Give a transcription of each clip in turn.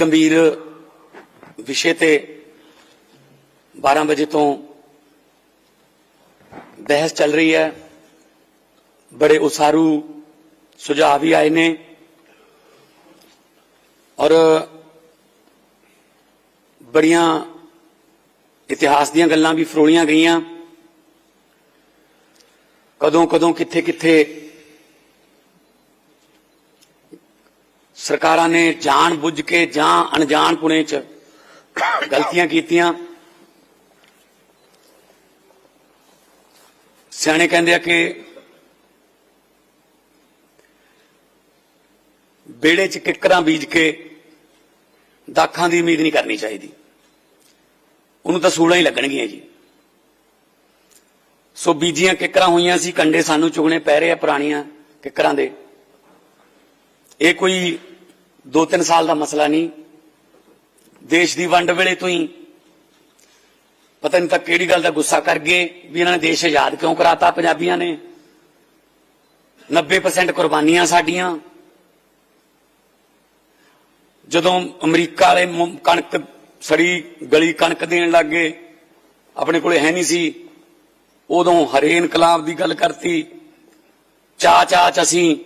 ਗੰਭੀਰ ਵਿਸ਼ੇ ਤੇ 12 ਵਜੇ ਤੋਂ ਬਹਿਸ ਚੱਲ ਰਹੀ ਹੈ। ਬੜੇ ਉਸਾਰੂ ਸੁਝਾਅ ਵੀ ਆਏ ਨੇ। ਔਰ ਬੜੀਆਂ ਇਤਿਹਾਸ ਦੀਆਂ ਗੱਲਾਂ ਵੀ ਫਰੋਲੀਆਂ ਗਈਆਂ। ਕਦੋਂ ਕਦੋਂ ਕਿੱਥੇ ਕਿੱਥੇ ਸਰਕਾਰਾਂ ਨੇ ਜਾਣ ਬੁੱਝ ਕੇ ਜਾਂ ਅਣਜਾਣ ਪੁਣੇ ਚ ਗਲਤੀਆਂ ਕੀਤੀਆਂ। ਸਿਆਣੇ ਕਹਿੰਦੇ ਆ ਕਿ ਬੇੜੇ ਚ ਕਿੱਕਰਾਂ ਬੀਜ ਕੇ ਦਾਖਾਂ ਦੀ ਉਮੀਦ ਨਹੀਂ ਕਰਨੀ ਚਾਹੀਦੀ। ਉਹਨੂੰ ਤਾਂ ਸੂਲਾਂ ਹੀ ਲੱਗਣਗੀਆਂ ਜੀ। ਸੋ ਬੀਜੀਆਂ ਕਿੱਕਰਾਂ ਹੋਈਆਂ ਸੀ, ਕੰਡੇ ਸਾਨੂੰ ਚੁਗਣੇ ਪੈ ਰਹੇ ਆ ਪੁਰਾਣੀਆਂ ਕਿੱਕਰਾਂ ਦੇ। ਇਹ ਕੋਈ 2-3 ਸਾਲ ਦਾ ਮਸਲਾ ਨਹੀਂ। ਦੇਸ਼ ਦੀ ਵੰਡ ਵੇਲੇ ਤੋਂ ਹੀ ਪਤਾ ਨਹੀਂ ਤਾਂ ਕਿਹੜੀ ਗੱਲ ਦਾ ਗੁੱਸਾ ਕਰ ਗਏ ਵੀ ਇਹਨਾਂ ਨੇ ਦੇਸ਼ ਆਜ਼ਾਦ ਕਿਉਂ ਕਰਾਤਾ ਪੰਜਾਬੀਆਂ ਨੇ। 90% ਕੁਰਬਾਨੀਆਂ ਸਾਡੀਆਂ। ਜਦੋਂ ਅਮਰੀਕਾ ਵਾਲੇ ਕਣਕ ਸੜੀ, ਗਲੀ ਕਣਕ ਦੇਣ ਲੱਗੇ ਆਪਣੇ ਕੋਲੇ ਹੈ ਨਹੀਂ ਸੀ। ਉਦੋਂ ਹਰੇ ਇਨਕਲਾਬ ਦੀ ਗੱਲ ਕਰਤੀ। ਚਾ ਚਾ ਚ ਅਸੀਂ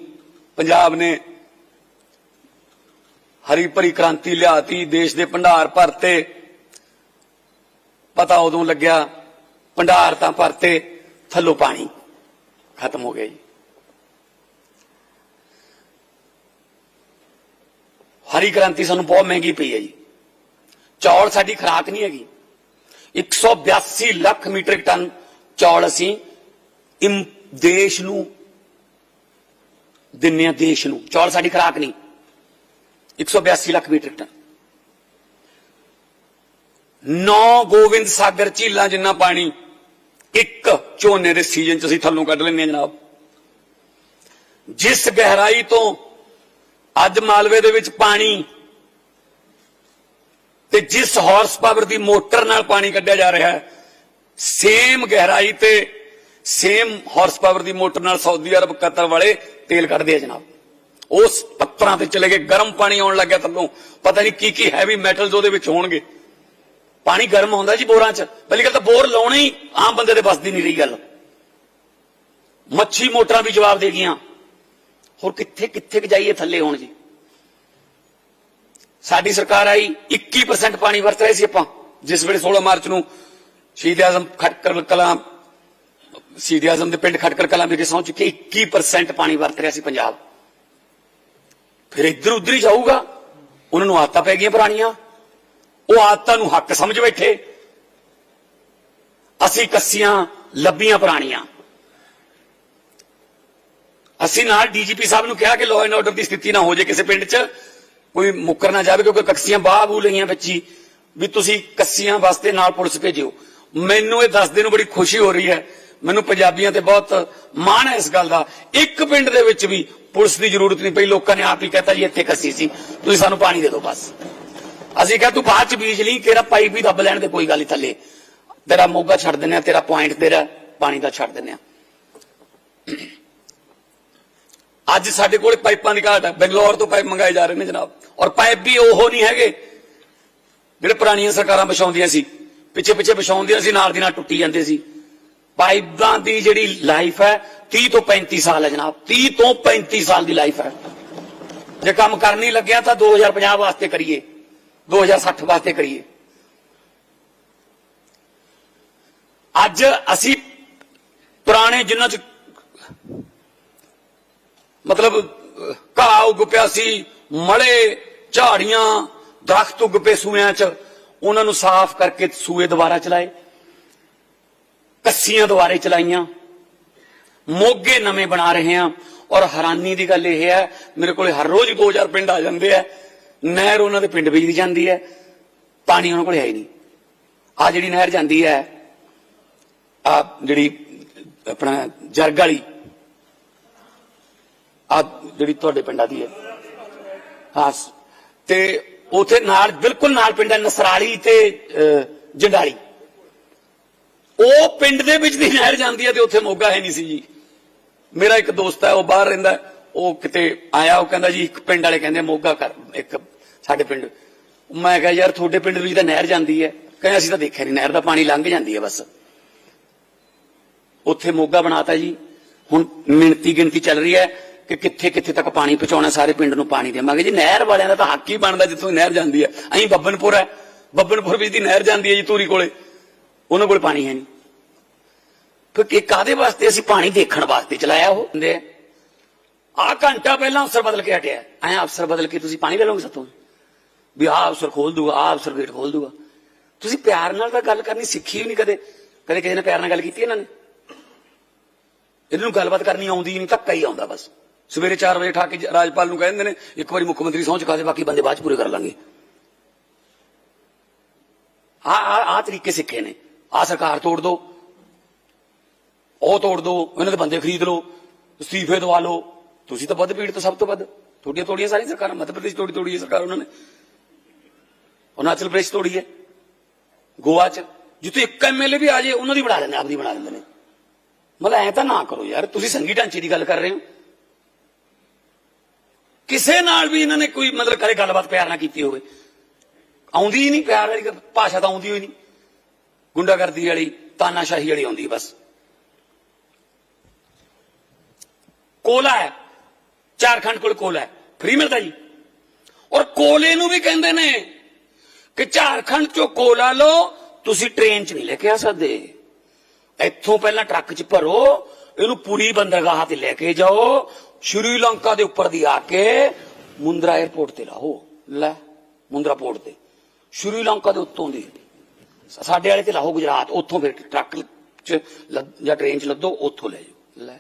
ਪੰਜਾਬ ਨੇ ਹਰੀ ਭਰੀ ਕ੍ਰਾਂਤੀ ਲਿਆਤੀ, ਦੇਸ਼ ਦੇ ਭੰਡਾਰ ਭਰਤੇ। ਪਤਾ ਉਦੋਂ ਲੱਗਿਆ, ਭੰਡਾਰ ਤਾਂ ਭਰਤੇ, ਥੱਲੋਂ ਪਾਣੀ ਖਤਮ ਹੋ ਗਿਆ ਜੀ। ਹਰੀ ਕ੍ਰਾਂਤੀ ਸਾਨੂੰ ਬਹੁਤ ਮਹਿੰਗੀ ਪਈ ਹੈ ਜੀ। ਚੌਲ ਸਾਡੀ ਖਰਾਕ ਨਹੀਂ ਹੈਗੀ। 182 ਲੱਖ ਮੀਟ੍ਰਿਕ ਟਨ ਚੌਲ ਅਸੀਂ ਇਮ ਦੇਸ਼ ਨੂੰ ਦਿੰਨੇ ਆ, ਦੇਸ਼ ਨੂੰ। ਚੌਲ ਸਾਡੀ ਖਰਾਕ ਨਹੀਂ। 182 ਲੱਖ ਮੀਟ੍ਰਿਕ ਟਨ ਨੌ ਗੋਬਿੰਦ ਸਾਗਰ ਝੀਲਾਂ ਜਿੰਨਾ ਪਾਣੀ, ਇੱਕ ਝੋਨੇ ਦੇ ਸੀਜ਼ਨ ਚ ਅਸੀਂ ਥੱਲੋਂ ਕੱਢ ਲੈਂਦੇ ਆ ਜਨਾਬ। ਜਿਸ ਗਹਿਰਾਈ ਤੋਂ ਅੱਜ ਮਾਲਵੇ ਦੇ ਵਿੱਚ ਪਾਣੀ ਤੇ ਜਿਸ ਹਾਰਸ ਪਾਵਰ ਦੀ ਮੋਟਰ ਨਾਲ ਪਾਣੀ ਕੱਢਿਆ ਜਾ ਰਿਹਾ ਹੈ ਸੇਮ ਗਹਿਰਾਈ ਤੇ ਸੇਮ ਹਾਰਸ ਪਾਵਰ ਦੀ ਮੋਟਰ ਨਾਲ ਸਾਊਦੀ ਅਰਬ ਕਤਰ ਵਾਲੇ ਤੇਲ ਕੱਢਦੇ ਆ ਜਨਾਬ। ਉਸ ਪੱਤਰਾਂ ਤੇ ਚਲੇ ਗਏ, ਗਰਮ ਪਾਣੀ ਆਉਣ ਲੱਗਿਆ ਥੱਲੋਂ। ਪਤਾ ਨਹੀਂ ਕੀ ਕੀ ਹੈਵੀ ਮੈਟਲਸ ਉਹਦੇ ਵਿੱਚ ਹੋਣਗੇ। ਪਾਣੀ ਗਰਮ ਹੁੰਦਾ ਜੀ ਬੋਰਾਂ 'ਚ। ਪਹਿਲੀ ਗੱਲ ਤਾਂ ਬੋਰ ਲਾਉਣੇ ਹੀ ਆਮ ਬੰਦੇ ਦੇ ਬਸ ਨਹੀਂ ਰਹੀ ਗੱਲ। ਮੱਛੀ ਮੋਟਰਾਂ ਵੀ ਜਵਾਬ ਦੇ ਗਈਆਂ। ਹੋਰ ਕਿੱਥੇ ਕਿੱਥੇ ਜਾਈਏ ਥੱਲੇ ਹੋਣ ਜੀ? ਸਾਡੀ ਸਰਕਾਰ ਆਈ 21% ਪਾਣੀ ਵਰਤ ਰਹੇ ਸੀ ਆਪਾਂ, ਜਿਸ ਵੇਲੇ 16 ਮਾਰਚ ਨੂੰ ਸ਼ਹੀਦ ਆਜ਼ਮ ਖਟਕਰ ਕਲਾਂ, ਸ਼ਹੀਦ ਆਜ਼ਮ ਦੇ ਪਿੰਡ ਖਟਕਰ ਕਲਾਂ ਵਿਖੇ ਸਹੁੰ ਚੁੱਕੇ 21% ਪਾਣੀ ਵਰਤ ਰਿਹਾ ਸੀ ਪੰਜਾਬ। ਫਿਰ ਇੱਧਰ ਉੱਧਰ ਹੀ ਜਾਊਗਾ। ਉਹਨਾਂ ਨੂੰ ਆਦਤਾਂ ਪੈ ਗਈਆਂ ਪੁਰਾਣੀਆਂ। ਉਹ ਆਦਤਾਂ ਨੂੰ ਹੱਕ ਸਮਝ ਬੈਠੇ। ਅਸੀਂ ਕੱਸੀਆਂ ਲੱਭੀਆਂ ਪੁਰਾਣੀਆਂ। ਅਸੀਂ ਨਾਲ ਡੀਜੀਪੀ ਸਾਹਿਬ ਨੂੰ ਕਿਹਾ ਕਿ ਲਾਅ ਐਂਡ ਆਰਡਰ ਦੀ ਸਥਿਤੀ ਨਾ ਹੋ ਜਾਏ ਕਿਸੇ ਪਿੰਡ 'ਚ। ਕੋਈ ਮੁੱਕਰ ਨਾ ਜਾਵੇ ਕਿਉਂਕਿ ਕੱਸੀਆਂ ਬਾਹ ਬੂ ਲਈਆਂ ਬੱਚੀ ਵੀ ਤੁਸੀਂ ਕੱਸੀਆਂ ਵਾਸਤੇ ਨਾਲ ਪੁਲਿਸ ਭੇਜਿਓ। ਮੈਨੂੰ ਇਹ ਦੱਸਦੇ ਨੂੰ ਬੜੀ ਖੁਸ਼ੀ ਹੋ ਰਹੀ ਹੈ ਮੈਨੂੰ ਪੰਜਾਬੀਆਂ ਤੇ ਬਹੁਤ ਮਾਣ ਹੈ ਇਸ ਗੱਲ ਦਾ। ਇੱਕ ਪਿੰਡ ਦੇ ਵਿੱਚ ਵੀ ਪੁਲਿਸ ਦੀ ਜ਼ਰੂਰਤ ਨਹੀਂ ਪਈ, ਲੋਕਾਂ ਨੇ ਆਪ ਹੀ ਕਹਤਾ ਜੀ, ਇੱਥੇ ਕੱਸੀ ਸੀ। ਤੁਸੀਂ ਸਾਨੂੰ ਪਾਣੀ ਦੇ ਦਿਓ ਬਸ। ਅਸੀਂ ਕਿਹਾ, ਤੂੰ ਬਾਅਦ ਚ ਬੀਜ ਲਈ ਤੇਰਾ ਪਾਈਪ ਵੀ ਦੱਬ ਲੈਣ ਦੇ, ਕੋਈ ਗੱਲ ਨਹੀਂ ਥੱਲੇ। ਤੇਰਾ ਮੋਗਾ ਛੱਡ ਦਿੰਨੇ ਆ ਤੇਰਾ ਪੁਆਇੰਟ ਤੇਰਾ ਪਾਣੀ ਦਾ ਛੱਡ ਦਿੰਨੇ ਆ ਅੱਜ ਸਾਡੇ ਕੋਲ ਪਾਈਪਾਂ ਦੀ ਘਾਟ ਹੈ ਬੰਗਲੌਰ ਤੋਂ ਪਾਈਪ ਮੰਗਾਏ ਜਾ ਰਹੇ ਨੇ ਜਨਾਬ। ਔਰ ਪਾਈਪ ਵੀ ਉਹ ਨਹੀਂ ਹੈਗੇ, ਜਿਹੜੇ ਪੁਰਾਣੀਆਂ ਸਰਕਾਰਾਂ ਵਿਛਾਉਂਦੀਆਂ ਸੀ। ਪਿੱਛੇ ਪਿੱਛੇ ਵਿਛਾਉਂਦੀਆਂ ਸੀ, ਨਾਲ ਦੀ ਨਾਲ ਟੁੱਟੀ ਜਾਂਦੇ ਸੀ। ਪਾਈਪਾਂ ਦੀ ਜਿਹੜੀ ਲਾਈਫ ਹੈ 30 ਤੋਂ 35 ਸਾਲ ਹੈ ਜਨਾਬ 30 ਤੋਂ 35 ਸਾਲ ਦੀ ਲਾਈਫ ਹੈ। ਜੇ ਕੰਮ ਕਰਨੀ ਲੱਗਿਆ ਤਾਂ 2050 ਵਾਸਤੇ ਕਰੀਏ 2060 ਵਾਸਤੇ ਕਰੀਏ। ਅੱਜ ਅਸੀਂ ਪੁਰਾਣੇ ਜਿਨ੍ਹਾਂ ਚ ਮਤਲਬ, ਘਾਹ ਉੱਗ ਪਿਆ ਸੀ, ਮਲੇ, ਝਾੜੀਆਂ, ਦਰਖਤ ਉੱਗ ਪਏ ਸੂਆਂ 'ਚ, ਉਹਨਾਂ ਨੂੰ ਸਾਫ਼ ਕਰਕੇ ਸੂਏ ਦੁਬਾਰਾ ਚਲਾਏ। ਕੱਸੀਆਂ ਦੁਬਾਰੇ ਚਲਾਈਆਂ। ਮੋਗੇ ਨਵੇਂ ਬਣਾ ਰਹੇ ਹਾਂ। ਔਰ ਹੈਰਾਨੀ ਦੀ ਗੱਲ ਇਹ ਹੈ, ਮੇਰੇ ਕੋਲੇ ਹਰ ਰੋਜ਼ 2000 ਪਿੰਡ ਆ ਜਾਂਦੇ ਆ। ਨਹਿਰ ਉਹਨਾਂ ਦੇ ਪਿੰਡ ਵਿੱਚ ਜਾਂਦੀ ਹੈ। ਪਾਣੀ ਉਹਨਾਂ ਕੋਲੇ ਹੈ ਹੀ ਨਹੀਂ। ਆ ਜਿਹੜੀ ਨਹਿਰ ਜਾਂਦੀ ਹੈ, ਆ ਜਿਹੜੀ ਆਪਣਾ ਜਰਗ ਵਾਲੀ, ਆ ਜਿਹੜੀ ਤੁਹਾਡੇ ਪਿੰਡਾਂ ਦੀ ਹੈ। ਹਾਂ, ਤੇ ਉਥੇ ਨਾਲ, ਬਿਲਕੁਲ ਨਾਲ ਪਿੰਡ ਹੈ, ਨਸਰਾਲੀ ਤੇ ਜੰਡਾਲੀ। ਉਹ ਪਿੰਡ ਦੇ ਵਿੱਚ ਦੀ ਨਹਿਰ ਜਾਂਦੀ ਹੈ ਤੇ ਉੱਥੇ ਮੋਗਾ ਹੈ ਨਹੀਂ ਸੀ ਜੀ। ਮੇਰਾ ਇੱਕ ਦੋਸਤ ਹੈ, ਉਹ ਬਾਹਰ ਰਹਿੰਦਾ ਉਹ ਕਿਤੇ ਆਇਆ, ਉਹ ਕਹਿੰਦਾ ਜੀ, ਇੱਕ ਪਿੰਡ ਵਾਲੇ ਕਹਿੰਦੇ ਮੋਗਾ ਕਰ, ਇੱਕ ਸਾਡੇ ਪਿੰਡ। ਮੈਂ ਕਿਹਾ, ਯਾਰ, ਤੁਹਾਡੇ ਪਿੰਡ ਵਿੱਚ ਤਾਂ ਨਹਿਰ ਜਾਂਦੀ ਹੈ। ਕਹਿੰਦੇ, ਅਸੀਂ ਤਾਂ ਦੇਖਿਆ ਨਹੀਂ, ਨਹਿਰ ਦਾ ਪਾਣੀ ਲੰਘ ਜਾਂਦੀ ਹੈ ਬਸ। ਉੱਥੇ ਮੋਗਾ ਬਣਾਤਾ ਜੀ। ਹੁਣ ਮਿਣਤੀ ਗਿਣਤੀ ਚੱਲ ਰਹੀ ਹੈ ਕਿ ਕਿੱਥੇ ਕਿੱਥੇ ਤੱਕ ਪਾਣੀ ਪਹੁੰਚਾਉਣਾ ਸਾਰੇ ਪਿੰਡ ਨੂੰ ਪਾਣੀ ਦੇਵਾਂਗੇ। ਜੀ, ਨਹਿਰ ਵਾਲਿਆਂ ਦਾ ਤਾਂ ਹੱਕ ਹੀ ਬਣਦਾ ਜਿੱਥੋਂ ਨਹਿਰ ਜਾਂਦੀ ਹੈ। ਅਹੀਂ ਬੱਬਨਪੁਰ ਹੈ। ਬੱਬਨਪੁਰ ਵਿੱਚ ਦੀ ਨਹਿਰ ਜਾਂਦੀ ਹੈ ਜੀ ਤੂਰੀ ਕੋਲੇ। ਉਹਨਾਂ ਕੋਲ ਪਾਣੀ ਹੈ ਨਹੀਂ। ਫਿਰ ਕਿ ਕਾਦੇ ਵਾਸਤੇ ਅਸੀਂ ਪਾਣੀ ਦੇਖਣ ਵਾਸਤੇ ਚਲਾਇਆ ਉਹ ਹੁੰਦੇ ਆ ਆਹ ਘੰਟਾ ਪਹਿਲਾਂ ਅਫਸਰ ਬਦਲ ਕੇ ਹਟਿਆ ਐ ਅਫਸਰ ਬਦਲ ਕੇ ਤੁਸੀਂ ਪਾਣੀ ਲੈ ਲਓਗੇ ਸਾਤੋਂ ਵੀ ਆਹ ਅਫਸਰ ਖੋਲ ਦੂਗਾ ਆਹ ਅਫਸਰ ਗੇਟ ਖੋਲ ਦੂਗਾ ਤੁਸੀਂ ਪਿਆਰ ਨਾਲ ਤਾਂ ਗੱਲ ਕਰਨੀ ਸਿੱਖੀ ਹੀ ਨਹੀਂ ਕਦੇ ਕਦੇ ਕਿਸੇ ਨੇ ਪਿਆਰ ਨਾਲ ਗੱਲ ਕੀਤੀ ਇਹਨਾਂ ਨੇ ਇਹਨਾਂ ਨੂੰ ਗੱਲਬਾਤ ਕਰਨੀ ਆਉਂਦੀ ਹੀ ਨਹੀਂ ਧੱਕਾ ਹੀ ਆਉਂਦਾ ਬਸ ਸਵੇਰੇ 4 ਵਜੇ ਠਾ ਕੇ ਜ- ਰਾਜਪਾਲ ਨੂੰ ਕਹਿੰਦੇ ਨੇ ਇੱਕ ਵਾਰੀ ਮੁੱਖ ਮੰਤਰੀ ਸਹੁੰ ਚੁਕਾ ਦੇ ਬਾਕੀ ਬੰਦੇ ਬਾਅਦ ਚ ਪੂਰੇ ਕਰ ਲਾਂਗੇ ਆ ਆ ਆ ਤਰੀਕੇ ਸਿੱਖੇ ਨੇ ਆ ਸਰਕਾਰ ਤੋੜ ਦੋ ਉਹ ਤੋੜ ਦੋ, ਇਹਨਾਂ ਦੇ ਬੰਦੇ ਖਰੀਦ ਲਓ, ਅਸਤੀਫੇ ਦਵਾ ਲਓ। ਤੁਸੀਂ ਤਾਂ ਵੱਧ ਭੀੜ ਤੋਂ ਸਭ ਤੋਂ ਵੱਧ। ਤੁਹਾਡੀਆਂ ਤੋੜੀਆਂ ਸਾਰੀਆਂ ਸਰਕਾਰਾਂ, ਮੱਧ ਪ੍ਰਦੇਸ਼ ਤੋੜੀ ਤੋੜੀ ਹੈ ਸਰਕਾਰ ਉਹਨਾਂ ਨੇ। ਅਰੁਣਾਚਲ ਪ੍ਰਦੇਸ਼ ਤੋੜੀ ਹੈ। ਗੋਆ ਚ, ਜਿੱਥੇ ਇੱਕ ਐਮਐਲਏ ਵੀ ਆ ਜੇ, ਉਹਨਾਂ ਦੀ ਬਣਾ ਲੈਂਦੇ ਆਪਦੀ ਬਣਾ ਲੈਂਦੇ ਨੇ। ਮਤਲਬ ਐ ਤਾਂ ਨਾ ਕਰੋ ਯਾਰ, ਤੁਸੀਂ ਸੰਗੀ ਢਾਂਚੇ ਦੀ ਗੱਲ ਕਰ ਰਹੇ ਹੋ। ਕਿਸੇ ਨਾਲ ਵੀ ਇਹਨਾਂ ਨੇ ਕੋਈ ਮਤਲਬ ਕਦੇ ਗੱਲਬਾਤ ਪਿਆਰ ਨਾਲ ਕੀਤੀ ਹੋਵੇ। ਆਉਂਦੀ ਹੀ ਨਹੀਂ, ਪਿਆਰ ਵਾਲੀ ਭਾਸ਼ਾ ਤਾਂ ਆਉਂਦੀ ਹੋਈ ਨਹੀਂ। ਗੁੰਡਾਗਰਦੀ ਵਾਲੀ, ਤਾਨਾਸ਼ਾਹੀ ਵਾਲੀ ਆਉਂਦੀ ਬਸ। ਕੋਲਾ ਹੈ। ਝਾਰਖੰਡ ਕੋਲ ਕੋਲਾ ਹੈ। ਫ੍ਰੀ ਮਿਲਦਾ ਜੀ। ਔਰ ਕੋਲੇ ਨੂੰ ਵੀ ਕਹਿੰਦੇ ਨੇ ਕਿ ਝਾਰਖੰਡ ਚੋਂ ਕੋਲਾ ਲਓ, ਤੁਸੀਂ ਟ੍ਰੇਨ 'ਚ ਨਹੀਂ ਲੈ ਕੇ ਆ ਸਕਦੇ। ਇੱਥੋਂ ਪਹਿਲਾਂ ਟਰੱਕ 'ਚ ਭਰੋ, ਇਹਨੂੰ ਪੂਰੀ ਬੰਦਰਗਾਹ ਤੇ ਲੈ ਕੇ ਜਾਓ ਸ਼੍ਰੀਲੰਕਾ ਦੇ ਉੱਪਰ ਦੀ ਆ ਕੇ ਮੁੰਦਰਾ 에ਅਰਪੋਰਟ ਤੇ ਲਾਓ। ਲੈ, ਮੁੰਦਰਾ ਪੋਰਟ ਤੇ। ਸ਼੍ਰੀਲੰਕਾ ਦੇ ਉੱਤੋਂ ਦੀ। ਸਾਡੇ ਵਾਲੇ ਤੇ ਲਾਹੋ ਗੁਜਰਾਤ। ਉੱਥੋਂ ਫਿਰ ਟਰੱਕ 'ਚ ਲੱਦ- ਜਾਂ ਟ੍ਰੇਨ 'ਚ ਲੱਦੋ, ਉੱਥੋਂ ਲੈ ਜਾਓ। ਲੈ।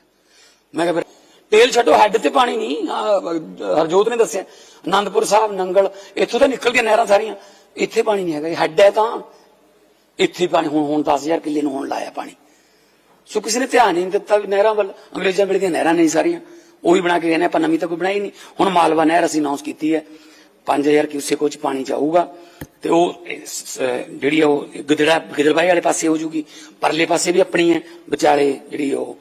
ਮੈਂ ਕਿਹਾ ਫਿਰ ਤੇਲ ਛੱਡੋ, ਹੈੱਡ ਤੇ ਪਾਣੀ ਨਹੀਂ। ਹਰਜੋਤ ਨੇ ਦੱਸਿਆ। ਆਨੰਦਪੁਰ ਸਾਹਿਬ, ਨੰਗਲ, ਇੱਥੋਂ ਤਾਂ ਨਿਕਲ ਕੇ ਨਹਿਰਾਂ ਸਾਰੀਆਂ। ਇੱਥੇ ਪਾਣੀ ਨਹੀਂ ਹੈਗਾ। ਇਹ ਹੈੱਡ ਹੈ ਤਾਂ ਇੱਥੇ ਪਾਣੀ, ਹੁਣ ਹੁਣ 10000 ਕਿੱਲੇ ਨੂੰ ਹੁਣ ਲਾਇਆ ਪਾਣੀ। ਸੋ ਕਿਸੇ ਨੇ ਧਿਆਨ ਨਹੀਂ ਦਿੱਤਾ ਨਹਿਰਾਂ ਵੱਲ। ਅੰਗਰੇਜ਼ਾਂ ਵੇਲੇ ਦੀਆਂ ਨਹਿਰਾਂ ਨਹੀਂ ਸਾਰੀਆਂ। ਉਹੀ ਬਣਾ ਕੇ ਗਏ ਨੇ ਆਪਾਂ ਨਵੀਂ ਤਾਂ ਕੋਈ ਬਣਾਈ ਨਹੀਂ। ਹੁਣ ਮਾਲਵਾ ਨਹਿਰ ਅਸੀਂ ਅਨਾਉਂਸ ਕੀਤੀ ਹੈ। 5000 ਕਿਊਸੇਕ ਚ ਪਾਣੀ ਜਾਊਗਾ। ਤੇ ਉਹ, ਇਹ, ਸ- ਜਿਹੜੀ ਉਹ ਗਿੱਦੜਾ ਗਿੱਦੜਬਾਈ ਵਾਲੇ ਪਾਸੇ ਹੋ ਜੂਗੀ। ਪਰਲੇ ਪਾਸੇ ਵੀ ਆਪਣੀ ਹੈ। ਵਿਚਾਲੇ ਜਿਹੜੀ ਉਹ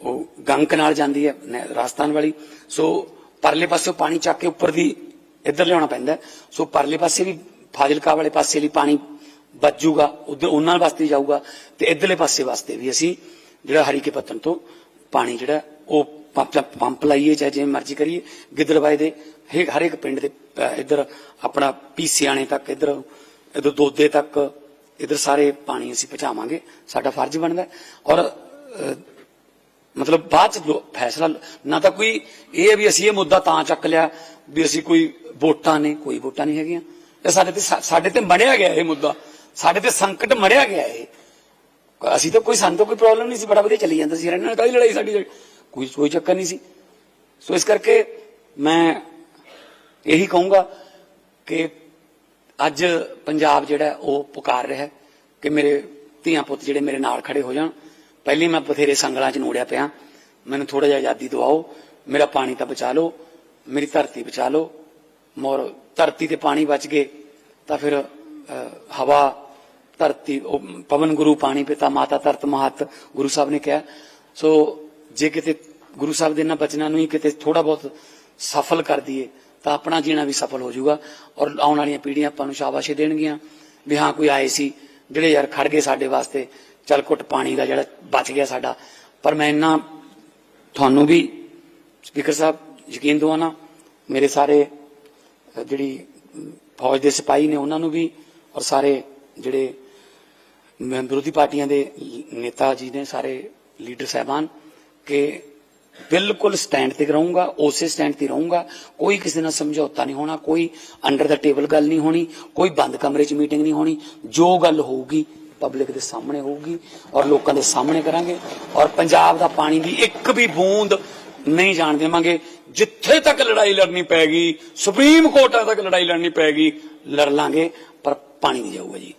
ਉਹ ਗੰਗ ਕਨਾਲ ਜਾਂਦੀ ਹੈ ਰਾਜਸਥਾਨ ਵਾਲੀ। ਸੋ ਪਰਲੇ ਪਾਸੇ ਪਾਣੀ ਚੱਕ ਕੇ ਉੱਪਰ ਦੀ ਇੱਧਰ ਲਿਆਉਣਾ ਪੈਂਦਾ ਸੋ ਪਰਲੇ ਪਾਸੇ ਵੀ ਫਾਜ਼ਿਲਕਾ ਵਾਲੇ ਪਾਸੇ ਲਈ ਪਾਣੀ ਬਚੂਗਾ ਉਧਰ ਉਹਨਾਂ ਵਾਸਤੇ ਜਾਊਗਾ ਤੇ ਇਧਰਲੇ ਪਾਸੇ ਵਾਸਤੇ ਵੀ ਅਸੀਂ ਜਿਹੜਾ ਹਰੀਕੇ ਪੱਤਨ ਤੋਂ ਪਾਣੀ ਜਿਹੜਾ ਉਹ ਪੰਪ ਲਾਈਏ ਚਾਹੇ ਜਿਵੇਂ ਮਰਜ਼ੀ ਕਰੀਏ ਗਿੱਦੜਬਾਈ ਦੇ ਹਰ ਹਰ ਇੱਕ ਪਿੰਡ ਦੇ ਅਹ, ਇੱਧਰ ਆਪਣਾ ਪੀਸਿਆਣੇ ਤੱਕ ਇੱਧਰ ਇੱਧਰ ਦੋਦੇ ਤੱਕ ਇੱਧਰ ਸਾਰੇ ਪਾਣੀ ਅਸੀਂ ਪਹੁੰਚਾਵਾਂਗੇ। ਸਾਡਾ ਫਰਜ਼ ਬਣਦਾ ਔਰ ਮਤਲਬ ਬਾਅਦ ਚ ਲੋ- ਫੈਸਲਾ ਨਾ ਤਾਂ ਕੋਈ ਇਹ ਵੀ ਅਸੀਂ ਇਹ ਮੁੱਦਾ ਤਾਂ ਚੱਕ ਲਿਆ ਵੀ ਅਸੀਂ ਕੋਈ ਵੋਟਾਂ ਨੇ, ਕੋਈ ਵੋਟਾਂ ਨਹੀਂ ਹੈਗੀਆਂ। ਇਹ ਸਾਡੇ ਤੇ ਸਾਡੇ ਤੇ ਮੜਿਆ ਗਿਆ ਇਹ ਮੁੱਦਾ। ਸਾਡੇ ਤੇ ਸੰਕਟ ਮੜਿਆ ਗਿਆ ਇਹ। ਅਸੀਂ ਤਾਂ ਕੋਈ, ਸਾਨੂੰ ਤਾਂ ਕੋਈ ਪ੍ਰੋਬਲਮ ਨਹੀਂ ਸੀ, ਬੜਾ ਵਧੀਆ ਚੱਲੀ ਜਾਂਦਾ ਸੀ। ਇਹਨਾਂ ਨਾਲ ਕਾਹਦੀ ਲੜਾਈ ਸਾਡੀ ਕੋਈ ਕੋਈ ਚੱਕਰ ਨਹੀਂ ਸੀ। ਸੋ ਇਸ ਕਰਕੇ ਮੈਂ ਇਹੀ ਕਹੂੰਗਾ ਕਿ ਅੱਜ ਪੰਜਾਬ ਜਿਹੜਾ ਉਹ ਪੁਕਾਰ ਰਿਹਾ ਕਿ ਮੇਰੇ ਧੀਆਂ ਪੁੱਤ ਜਿਹੜੇ ਮੇਰੇ ਨਾਲ ਖੜੇ ਹੋ ਜਾਣ। ਪਹਿਲੀ ਮੈਂ ਬਥੇਰੇ ਸੰਗਲਾਂ 'ਚ ਨੂੜਿਆ ਪਿਆ। ਮੈਨੂੰ ਥੋੜਾ ਜਿਹਾ ਆਜ਼ਾਦੀ ਦਿਵਾਓ। ਮੇਰਾ ਪਾਣੀ ਤਾਂ ਬਚਾ ਲਓ। ਮੇਰੀ ਧਰਤੀ ਬਚਾ ਲਓ। ਮੋਰ ਧਰਤੀ ਤੇ ਪਾਣੀ ਬਚ ਗਏ ਤਾਂ ਫਿਰ ਹਵਾ, ਧਰਤੀ ਪਵਨ ਗੁਰੂ ਪਾਣੀ ਪਿਤਾ ਮਾਤਾ ਧਰਤ ਮਹਤ ਗੁਰੂ ਸਾਹਿਬ ਨੇ ਕਿਹਾ। ਸੋ ਜੇ ਕਿਤੇ ਗੁਰੂ ਸਾਹਿਬ ਦੇ ਇਹਨਾਂ ਬਚਨਾਂ ਨੂੰ ਹੀ ਕਿਤੇ ਥੋੜਾ ਬਹੁਤ ਸਫਲ ਕਰ ਦਈਏ, ਤਾਂ ਆਪਣਾ ਜੀਣਾ ਵੀ ਸਫਲ ਹੋ ਜਾਊਗਾ। ਔਰ ਆਉਣ ਵਾਲੀਆਂ ਪੀੜ੍ਹੀਆਂ ਆਪਾਂ ਨੂੰ ਸ਼ਾਬਾਸ਼ੀ ਦੇਣਗੀਆਂ। ਵੀ ਹਾਂ, ਕੋਈ ਆਏ ਸੀ, ਜਿਹੜੇ ਯਾਰ ਖੜ ਗਏ ਸਾਡੇ ਵਾਸਤੇ। ਚਲ ਘੁੱਟ ਪਾਣੀ ਦਾ ਜਿਹੜਾ ਬਚ ਗਿਆ ਸਾਡਾ। ਪਰ ਮੈਂ ਇੰਨਾ ਤੁਹਾਨੂੰ ਵੀ ਸਪੀਕਰ ਸਾਹਿਬ ਯਕੀਨ ਦਿਵਾਉਣਾ, ਮੇਰੇ ਸਾਰੇ ਜਿਹੜੀ ਫੌਜ ਦੇ ਸਿਪਾਹੀ ਨੇ ਉਹਨਾਂ ਨੂੰ ਵੀ ਔਰ ਸਾਰੇ ਜਿਹੜੇ ਵਿਰੋਧੀ ਪਾਰਟੀਆਂ ਦੇ ਨੇਤਾ ਜੀ ਨੇ, ਸਾਰੇ ਲੀਡਰ ਸਾਹਿਬਾਨ, ਕਿ ਬਿਲਕੁਲ ਸਟੈਂਡ ਤੇ ਰਹੂੰਗਾ, ਉਸੇ ਸਟੈਂਡ ਤੇ ਰਹੂੰਗਾ। ਕੋਈ ਕਿਸੇ ਨਾਲ ਸਮਝੌਤਾ ਨਹੀਂ ਹੋਣਾ, ਕੋਈ ਅੰਡਰ ਦਾ ਟੇਬਲ ਗੱਲ ਨਹੀਂ ਹੋਣੀ, ਕੋਈ ਬੰਦ ਕਮਰੇ 'ਚ ਮੀਟਿੰਗ ਨਹੀਂ ਹੋਣੀ। ਜੋ ਗੱਲ ਹੋਊਗੀ ਪਬਲਿਕ ਦੇ ਸਾਹਮਣੇ ਹੋਊਗੀ ਔਰ ਲੋਕਾਂ ਦੇ ਸਾਹਮਣੇ ਕਰਾਂਗੇ ਔਰ ਪੰਜਾਬ ਦਾ ਪਾਣੀ ਦੀ ਇੱਕ ਵੀ ਬੂੰਦ ਨਹੀਂ ਜਾਣ ਦੇਵਾਂਗੇ। ਜਿੱਥੇ ਤੱਕ ਲੜਾਈ ਲੜਨੀ ਪੈਗੀ ਸੁਪਰੀਮ ਕੋਰਟ ਤੱਕ ਲੜਾਈ ਲੜਨੀ ਪੈਗੀ ਲੜ ਲਾਂਗੇ, ਪਰ ਪਾਣੀ ਨਹੀਂ ਜਾਊਗਾ ਜੀ।